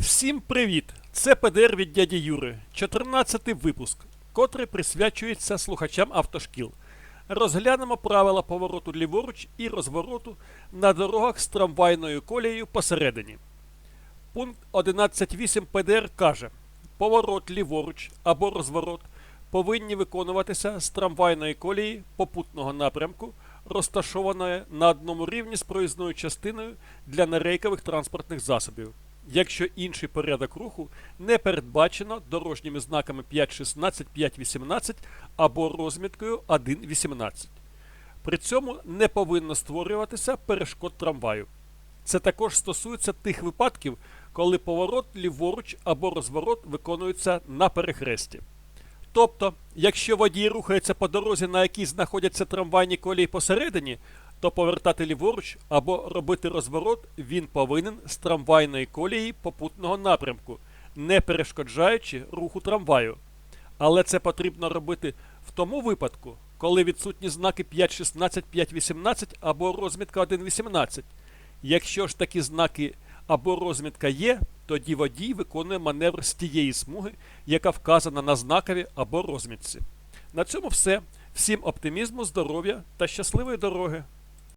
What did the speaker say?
Всім привіт! Це ПДР від дяді Юри, 14 випуск, котрий присвячується слухачам автошкіл. Розглянемо правила повороту ліворуч і розвороту на дорогах з трамвайною колією посередині. Пункт 11.8 ПДР каже: поворот ліворуч або розворот повинні виконуватися з трамвайної колії попутного напрямку, розташованої на одному рівні з проїзною частиною для нерейкових транспортних засобів, якщо інший порядок руху не передбачено дорожніми знаками 5.16, 5.18 або розміткою 1.18. При цьому не повинно створюватися перешкод трамваю. Це також стосується тих випадків, коли поворот ліворуч або розворот виконується на перехресті. Тобто, якщо водій рухається по дорозі, на якій знаходяться трамвайні колії посередині, то повертати ліворуч або робити розворот він повинен з трамвайної колії попутного напрямку, не перешкоджаючи руху трамваю. Але це потрібно робити в тому випадку, коли відсутні знаки 5.16, 5.18 або розмітка 1.18. Якщо ж такі знаки або розмітка є, тоді водій виконує маневр з тієї смуги, яка вказана на знакові або розмітці. На цьому все. Всім оптимізму, здоров'я та щасливої дороги!